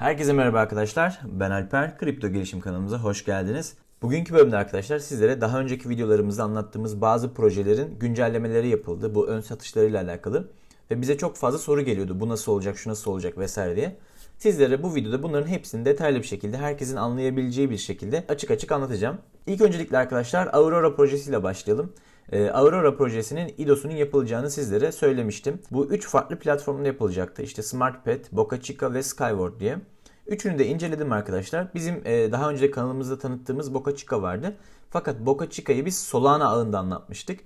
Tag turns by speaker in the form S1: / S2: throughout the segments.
S1: Herkese merhaba arkadaşlar. Ben Alper. Kripto Gelişim kanalımıza hoş geldiniz. Bugünkü bölümde arkadaşlar sizlere daha önceki videolarımızda anlattığımız bazı projelerin güncellemeleri yapıldı. Bu ön satışlarıyla alakalı. Ve bize çok fazla soru geliyordu. Bu nasıl olacak, şu nasıl olacak vesaire diye. Sizlere bu videoda bunların hepsini detaylı bir şekilde, herkesin anlayabileceği bir şekilde açık açık anlatacağım. İlk öncelikle arkadaşlar Aurora projesiyle başlayalım. Ee, Aurora projesinin IDO'sunun yapılacağını sizlere söylemiştim. Bu üç farklı platformda yapılacaktı. İşte SmartPet, Boca Chica ve Skyward diye. Üçünü de inceledim arkadaşlar. Bizim e, daha önce kanalımızda tanıttığımız Boca Chica vardı. Fakat Boca Chica'yı biz Solana ağında anlatmıştık.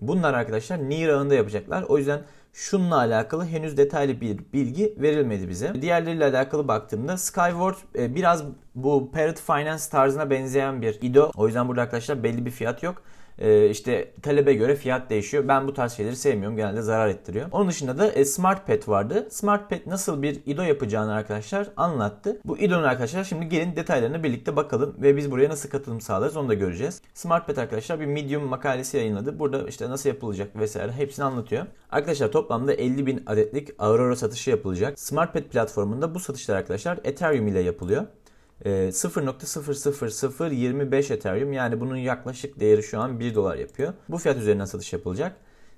S1: Bunlar arkadaşlar Near ağında yapacaklar. O yüzden şununla alakalı henüz detaylı bir bilgi verilmedi bize. Diğerleriyle alakalı baktığımda Skyward e, biraz bu Parrot Finance tarzına benzeyen bir IDO. O yüzden burada arkadaşlar belli bir fiyat yok. Ee, işte talebe göre fiyat değişiyor. Ben bu tarz şeyleri sevmiyorum. Genelde zarar ettiriyor. Onun dışında da e, Smart Pet vardı. Smart Pet nasıl bir IDO yapacağını arkadaşlar anlattı. Bu IDO'nun arkadaşlar şimdi gelin detaylarına birlikte bakalım ve biz buraya nasıl katılım sağlarız onu da göreceğiz. Smart Pet arkadaşlar bir Medium makalesi yayınladı. Burada işte nasıl yapılacak vesaire hepsini anlatıyor. Arkadaşlar toplamda 50 bin adetlik Aurora satışı yapılacak. Smart Pet platformunda bu satışlar arkadaşlar Ethereum ile yapılıyor. Ee, 0.00025 Ethereum yani bunun yaklaşık değeri şu an 1 dolar yapıyor. Bu fiyat üzerinden satış yapılacak.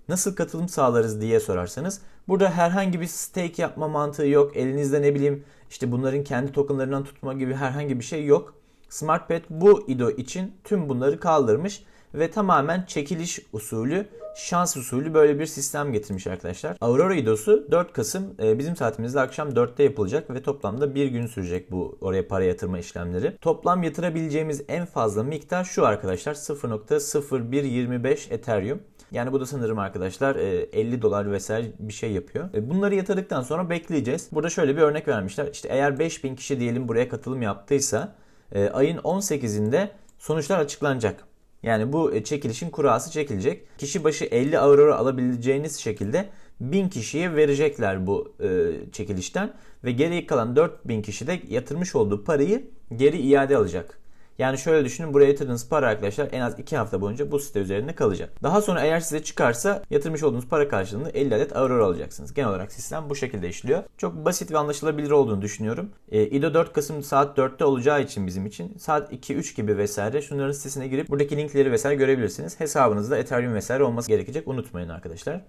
S1: Nasıl katılım sağlarız diye sorarsanız burada herhangi bir stake yapma mantığı yok. Elinizde ne bileyim işte bunların kendi tokenlarından tutma gibi herhangi bir şey yok. SmartPet bu IDO için tüm bunları kaldırmış ve tamamen çekiliş usulü, şans usulü böyle bir sistem getirmiş arkadaşlar. Aurora IDO'su 4 Kasım e, bizim saatimizde akşam 4'te yapılacak ve toplamda bir gün sürecek bu oraya para yatırma işlemleri. Toplam yatırabileceğimiz en fazla miktar şu arkadaşlar 0.0125 Ethereum. Yani bu da sanırım arkadaşlar 50 dolar vesaire bir şey yapıyor. E, Bunları yatırdıktan sonra bekleyeceğiz. Burada şöyle bir örnek vermişler. İşte eğer 5000 kişi diyelim buraya katılım yaptıysa e, ayın 18'inde sonuçlar açıklanacak. Yani bu e, çekilişin kurası çekilecek. Kişi başı 50 Aurora alabileceğiniz şekilde 1000 kişiye verecekler bu e, çekilişten ve geri kalan 4000 kişi de yatırmış olduğu parayı geri iade alacak. Yani şöyle düşünün buraya yatırdığınız para arkadaşlar en az 2 hafta boyunca bu site üzerinde kalacak. Daha sonra eğer size çıkarsa yatırmış olduğunuz para karşılığında 50 adet Aurora alacaksınız. Genel olarak sistem bu şekilde işliyor. Çok basit ve anlaşılabilir olduğunu düşünüyorum. E, IDO 4 Kasım saat 4'te olacağı için bizim için saat 2-3 gibi vesaire şunların sitesine girip buradaki linkleri vesaire görebilirsiniz. Hesabınızda Ethereum vesaire olması gerekecek. Unutmayın arkadaşlar.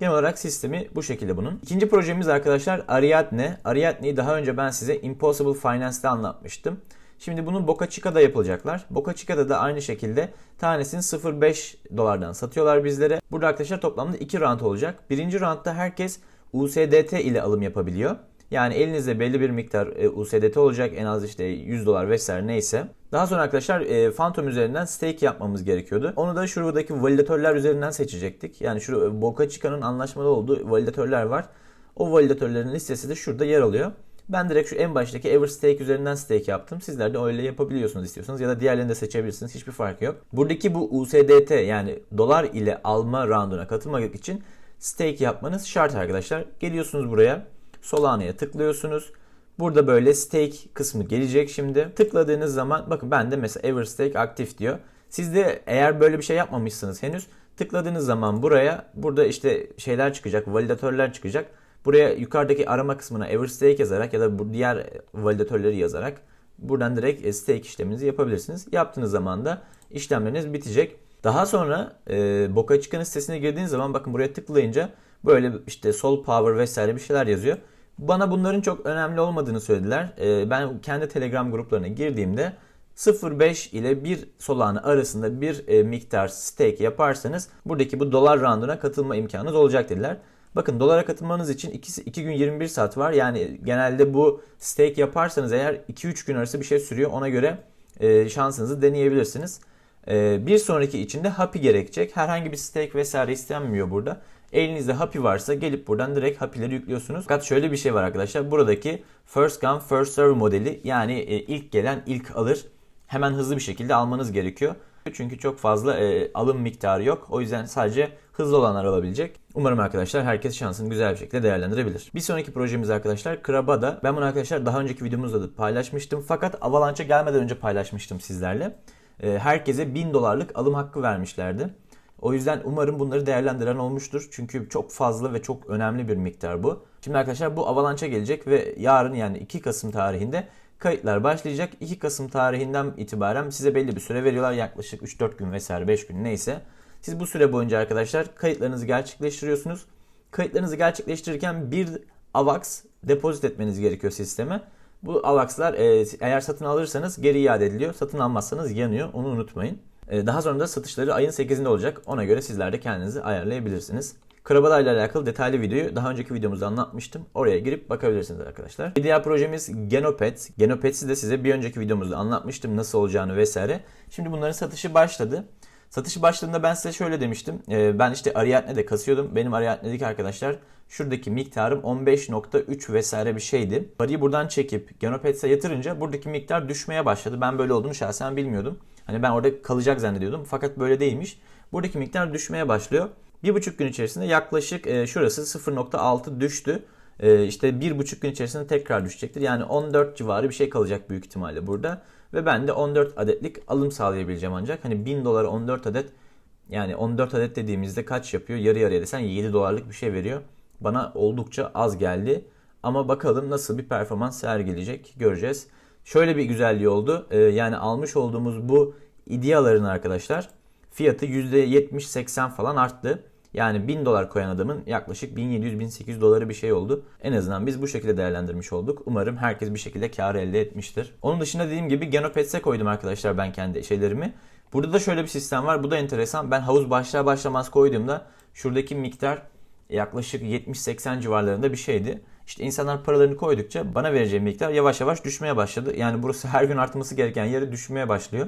S1: Genel olarak sistemi bu şekilde bunun. İkinci projemiz arkadaşlar Ariadne. Ariadne'yi daha önce ben size Impossible Finance'da anlatmıştım. Şimdi bunu Boca Chica'da yapılacaklar. Boca Chica'da da aynı şekilde tanesini 0.5 dolardan satıyorlar bizlere. Burada arkadaşlar toplamda 2 round olacak. Birinci roundda herkes USDT ile alım yapabiliyor. Yani elinizde belli bir miktar e, USDT olacak en az işte 100 dolar vesaire neyse. Daha sonra arkadaşlar e, Phantom üzerinden stake yapmamız gerekiyordu. Onu da şuradaki validatörler üzerinden seçecektik. Yani şu Boca Chica'nın anlaşmalı olduğu validatörler var. O validatörlerin listesi de şurada yer alıyor. Ben direkt şu en baştaki Everstake üzerinden stake yaptım. Sizler de öyle yapabiliyorsunuz istiyorsanız ya da diğerlerini de seçebilirsiniz. Hiçbir farkı yok. Buradaki bu USDT yani dolar ile alma rounduna katılmak için stake yapmanız şart arkadaşlar. Geliyorsunuz buraya. Solana'ya tıklıyorsunuz. Burada böyle stake kısmı gelecek şimdi. Tıkladığınız zaman bakın ben de mesela Everstake aktif diyor. Siz de eğer böyle bir şey yapmamışsınız henüz tıkladığınız zaman buraya burada işte şeyler çıkacak, validatörler çıkacak. Buraya yukarıdaki arama kısmına Everstake yazarak ya da bu diğer validatörleri yazarak buradan direkt stake işleminizi yapabilirsiniz. Yaptığınız zaman da işlemleriniz bitecek. Daha sonra e, Boca Chica'nın sitesine girdiğiniz zaman bakın buraya tıklayınca böyle işte Sol Power vesaire bir şeyler yazıyor. Bana bunların çok önemli olmadığını söylediler. E, ben kendi Telegram gruplarına girdiğimde 0.5 ile 1 Solana arasında bir e, miktar stake yaparsanız buradaki bu dolar rounduna katılma imkanınız olacak dediler. Bakın dolara katılmanız için 2, 2 gün 21 saat var. Yani genelde bu stake yaparsanız eğer 2-3 gün arası bir şey sürüyor. Ona göre e, şansınızı deneyebilirsiniz. E, bir sonraki içinde happy gerekecek. Herhangi bir stake vesaire istenmiyor burada. Elinizde happy varsa gelip buradan direkt happy'leri yüklüyorsunuz. Fakat şöyle bir şey var arkadaşlar. Buradaki first come first serve modeli yani e, ilk gelen ilk alır. Hemen hızlı bir şekilde almanız gerekiyor. Çünkü çok fazla e, alım miktarı yok. O yüzden sadece hızlı olanlar alabilecek. Umarım arkadaşlar herkes şansını güzel bir şekilde değerlendirebilir. Bir sonraki projemiz arkadaşlar Krabada. Ben bunu arkadaşlar daha önceki videomuzda da paylaşmıştım. Fakat Avalanche'a gelmeden önce paylaşmıştım sizlerle. E, herkese 1000 dolarlık alım hakkı vermişlerdi. O yüzden umarım bunları değerlendiren olmuştur. Çünkü çok fazla ve çok önemli bir miktar bu. Şimdi arkadaşlar bu Avalanche'a gelecek ve yarın yani 2 Kasım tarihinde kayıtlar başlayacak. 2 Kasım tarihinden itibaren size belli bir süre veriyorlar. Yaklaşık 3-4 gün vesaire 5 gün neyse. Siz bu süre boyunca arkadaşlar kayıtlarınızı gerçekleştiriyorsunuz. Kayıtlarınızı gerçekleştirirken bir AVAX depozit etmeniz gerekiyor sisteme. Bu AVAX'lar e, eğer satın alırsanız geri iade ediliyor. Satın almazsanız yanıyor. Onu unutmayın. E, daha sonra da satışları ayın 8'inde olacak. Ona göre sizler de kendinizi ayarlayabilirsiniz. Krabada ile alakalı detaylı videoyu daha önceki videomuzda anlatmıştım. Oraya girip bakabilirsiniz arkadaşlar. Bir diğer projemiz Genopet. Genopet'i de size bir önceki videomuzda anlatmıştım nasıl olacağını vesaire. Şimdi bunların satışı başladı. Satışı başladığında ben size şöyle demiştim. Ee, ben işte Ariadne'de kasıyordum. Benim Ariadne'deki arkadaşlar şuradaki miktarım 15.3 vesaire bir şeydi. Parayı buradan çekip Genopets'e yatırınca buradaki miktar düşmeye başladı. Ben böyle olduğunu şahsen bilmiyordum. Hani ben orada kalacak zannediyordum. Fakat böyle değilmiş. Buradaki miktar düşmeye başlıyor. Bir buçuk gün içerisinde yaklaşık e, şurası 0.6 düştü. E, işte bir buçuk gün içerisinde tekrar düşecektir. Yani 14 civarı bir şey kalacak büyük ihtimalle burada. Ve ben de 14 adetlik alım sağlayabileceğim ancak. Hani 1000 dolara 14 adet yani 14 adet dediğimizde kaç yapıyor? Yarı yarıya desen 7 dolarlık bir şey veriyor. Bana oldukça az geldi. Ama bakalım nasıl bir performans sergileyecek göreceğiz. Şöyle bir güzelliği oldu. E, yani almış olduğumuz bu ideaların arkadaşlar fiyatı %70-80 falan arttı. Yani 1000 dolar koyan adamın yaklaşık 1700-1800 doları bir şey oldu. En azından biz bu şekilde değerlendirmiş olduk. Umarım herkes bir şekilde kar elde etmiştir. Onun dışında dediğim gibi Genopets'e koydum arkadaşlar ben kendi şeylerimi. Burada da şöyle bir sistem var. Bu da enteresan. Ben havuz başlar başlamaz koyduğumda şuradaki miktar yaklaşık 70-80 civarlarında bir şeydi. İşte insanlar paralarını koydukça bana vereceği miktar yavaş yavaş düşmeye başladı. Yani burası her gün artması gereken yere düşmeye başlıyor.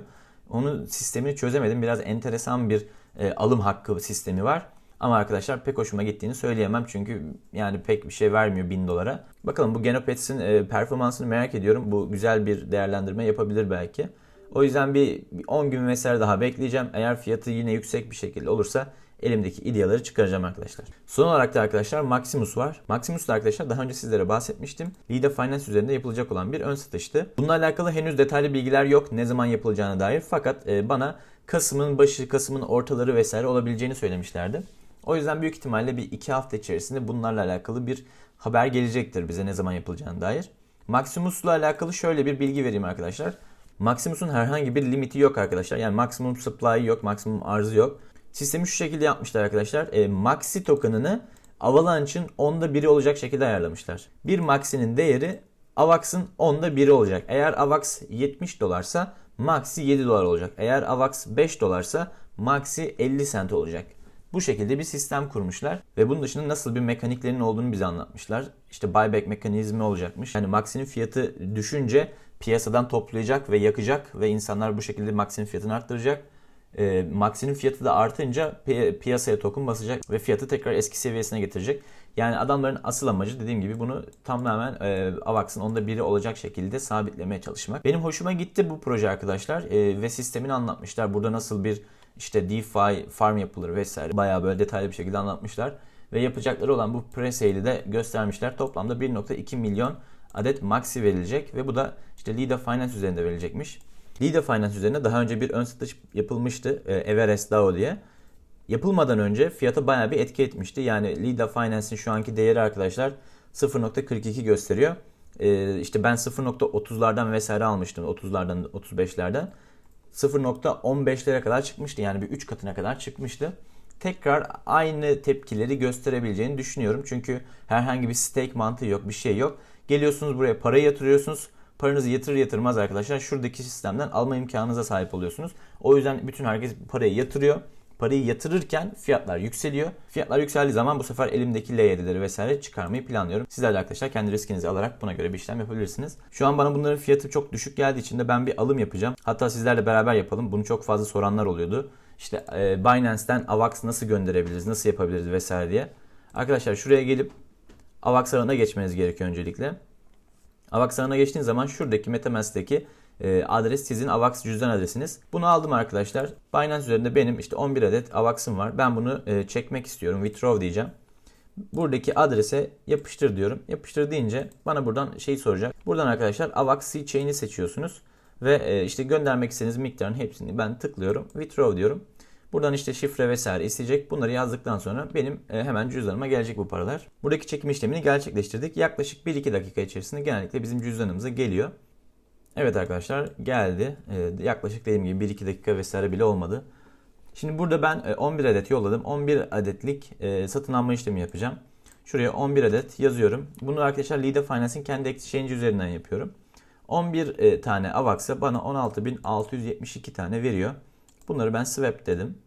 S1: Onun sistemini çözemedim. Biraz enteresan bir e, alım hakkı sistemi var. Ama arkadaşlar pek hoşuma gittiğini söyleyemem çünkü yani pek bir şey vermiyor 1000 dolara. Bakalım bu Genopets'in e, performansını merak ediyorum. Bu güzel bir değerlendirme yapabilir belki. O yüzden bir 10 gün vesaire daha bekleyeceğim. Eğer fiyatı yine yüksek bir şekilde olursa elimdeki ideaları çıkaracağım arkadaşlar. Son olarak da arkadaşlar Maximus var. Maximus da arkadaşlar daha önce sizlere bahsetmiştim. Lida Finance üzerinde yapılacak olan bir ön satıştı. Bununla alakalı henüz detaylı bilgiler yok ne zaman yapılacağına dair. Fakat e, bana Kasım'ın başı, Kasım'ın ortaları vesaire olabileceğini söylemişlerdi. O yüzden büyük ihtimalle bir iki hafta içerisinde bunlarla alakalı bir haber gelecektir bize ne zaman yapılacağına dair. Maximus'la alakalı şöyle bir bilgi vereyim arkadaşlar. Maximus'un herhangi bir limiti yok arkadaşlar. Yani maksimum supply yok, maksimum arzı yok. Sistemi şu şekilde yapmışlar arkadaşlar. E, Maxi token'ını Avalanche'ın onda biri olacak şekilde ayarlamışlar. Bir Maxi'nin değeri Avax'ın onda biri olacak. Eğer Avax 70 dolarsa Maxi 7 dolar olacak. Eğer Avax 5 dolarsa Maxi 50 cent olacak. Bu şekilde bir sistem kurmuşlar ve bunun dışında nasıl bir mekaniklerinin olduğunu bize anlatmışlar. İşte buyback mekanizmi olacakmış. Yani Maxi'nin fiyatı düşünce piyasadan toplayacak ve yakacak ve insanlar bu şekilde Maxi'nin fiyatını arttıracak. E, Maxi'nin fiyatı da artınca pi- piyasaya token basacak ve fiyatı tekrar eski seviyesine getirecek. Yani adamların asıl amacı dediğim gibi bunu tamamen e, Avax'ın onda biri olacak şekilde sabitlemeye çalışmak. Benim hoşuma gitti bu proje arkadaşlar e, ve sistemini anlatmışlar. Burada nasıl bir işte DeFi farm yapılır vesaire. Bayağı böyle detaylı bir şekilde anlatmışlar. Ve yapacakları olan bu pre-sale'i de göstermişler. Toplamda 1.2 milyon adet maxi verilecek ve bu da işte Lida Finance üzerinde verilecekmiş. Lida Finance üzerinde daha önce bir ön satış yapılmıştı e, Everest DAO diye. Yapılmadan önce fiyata bayağı bir etki etmişti. Yani Lida Finance'in şu anki değeri arkadaşlar 0.42 gösteriyor. Ee, işte ben 0.30'lardan vesaire almıştım. 30'lardan 35'lerden. 0.15'lere kadar çıkmıştı. Yani bir 3 katına kadar çıkmıştı. Tekrar aynı tepkileri gösterebileceğini düşünüyorum. Çünkü herhangi bir stake mantığı yok, bir şey yok. Geliyorsunuz buraya parayı yatırıyorsunuz. Paranızı yatırır yatırmaz arkadaşlar şuradaki sistemden alma imkanınıza sahip oluyorsunuz. O yüzden bütün herkes parayı yatırıyor. Parayı yatırırken fiyatlar yükseliyor. Fiyatlar yükseldiği zaman bu sefer elimdeki L7'leri vesaire çıkarmayı planlıyorum. Sizler de arkadaşlar kendi riskinizi alarak buna göre bir işlem yapabilirsiniz. Şu an bana bunların fiyatı çok düşük geldiği için de ben bir alım yapacağım. Hatta sizlerle beraber yapalım. Bunu çok fazla soranlar oluyordu. İşte e, Binance'ten AVAX nasıl gönderebiliriz, nasıl yapabiliriz vesaire diye. Arkadaşlar şuraya gelip AVAX ağına geçmeniz gerekiyor öncelikle. AVAX ağına geçtiğiniz zaman şuradaki MetaMask'teki e, adres sizin AVAX cüzdan adresiniz. Bunu aldım arkadaşlar. Binance üzerinde benim işte 11 adet AVAX'ım var. Ben bunu e, çekmek istiyorum. Withdraw diyeceğim. Buradaki adrese yapıştır diyorum. Yapıştır deyince bana buradan şey soracak. Buradan arkadaşlar AVAX C-Chain'i seçiyorsunuz. Ve e, işte göndermek istediğiniz miktarın hepsini ben tıklıyorum. Withdraw diyorum. Buradan işte şifre vesaire isteyecek. Bunları yazdıktan sonra benim hemen cüzdanıma gelecek bu paralar. Buradaki çekim işlemini gerçekleştirdik. Yaklaşık 1-2 dakika içerisinde genellikle bizim cüzdanımıza geliyor. Evet arkadaşlar geldi. E, yaklaşık dediğim gibi 1-2 dakika vesaire bile olmadı. Şimdi burada ben e, 11 adet yolladım. 11 adetlik e, satın alma işlemi yapacağım. Şuraya 11 adet yazıyorum. Bunu arkadaşlar Lida Finance'in kendi exchange üzerinden yapıyorum. 11 e, tane AVAX'a bana 16.672 tane veriyor. Bunları ben swap dedim.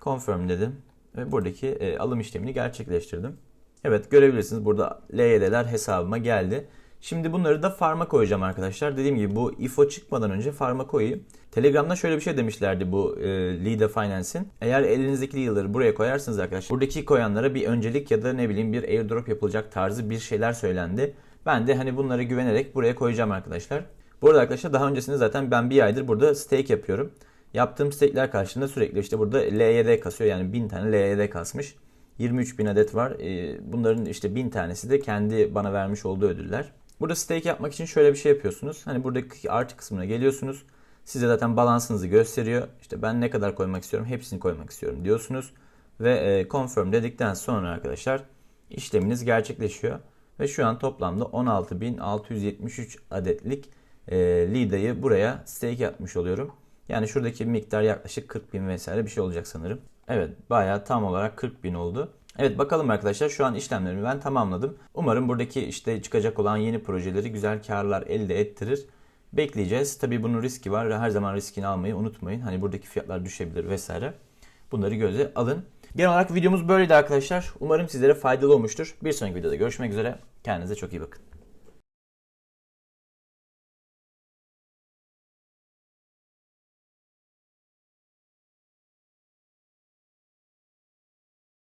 S1: Confirm dedim. Ve buradaki e, alım işlemini gerçekleştirdim. Evet görebilirsiniz burada LYD'ler hesabıma geldi. Şimdi bunları da farma koyacağım arkadaşlar. Dediğim gibi bu IFO çıkmadan önce farma koyayım. Telegram'da şöyle bir şey demişlerdi bu e, Lida Finance'in. Eğer elinizdeki Lida'ları buraya koyarsınız arkadaşlar. Buradaki koyanlara bir öncelik ya da ne bileyim bir airdrop yapılacak tarzı bir şeyler söylendi. Ben de hani bunlara güvenerek buraya koyacağım arkadaşlar. Bu arada arkadaşlar daha öncesinde zaten ben bir aydır burada stake yapıyorum. Yaptığım stake'ler karşılığında sürekli işte burada LYD kasıyor. Yani 1000 tane LYD kasmış. 23 bin adet var. Ee, Bunların işte 1000 tanesi de kendi bana vermiş olduğu ödüller. Burada stake yapmak için şöyle bir şey yapıyorsunuz. Hani buradaki artı kısmına geliyorsunuz. Size zaten balansınızı gösteriyor. İşte ben ne kadar koymak istiyorum, hepsini koymak istiyorum diyorsunuz. Ve e, confirm dedikten sonra arkadaşlar işleminiz gerçekleşiyor. Ve şu an toplamda 16.673 adetlik e, Lida'yı buraya stake yapmış oluyorum. Yani şuradaki miktar yaklaşık 40 bin vesaire bir şey olacak sanırım. Evet bayağı tam olarak 40 bin oldu. Evet bakalım arkadaşlar şu an işlemlerimi ben tamamladım. Umarım buradaki işte çıkacak olan yeni projeleri güzel karlar elde ettirir. Bekleyeceğiz. Tabii bunun riski var. Her zaman riskini almayı unutmayın. Hani buradaki fiyatlar düşebilir vesaire. Bunları göze alın. Genel olarak videomuz böyleydi arkadaşlar. Umarım sizlere faydalı olmuştur. Bir sonraki videoda görüşmek üzere. Kendinize çok iyi bakın.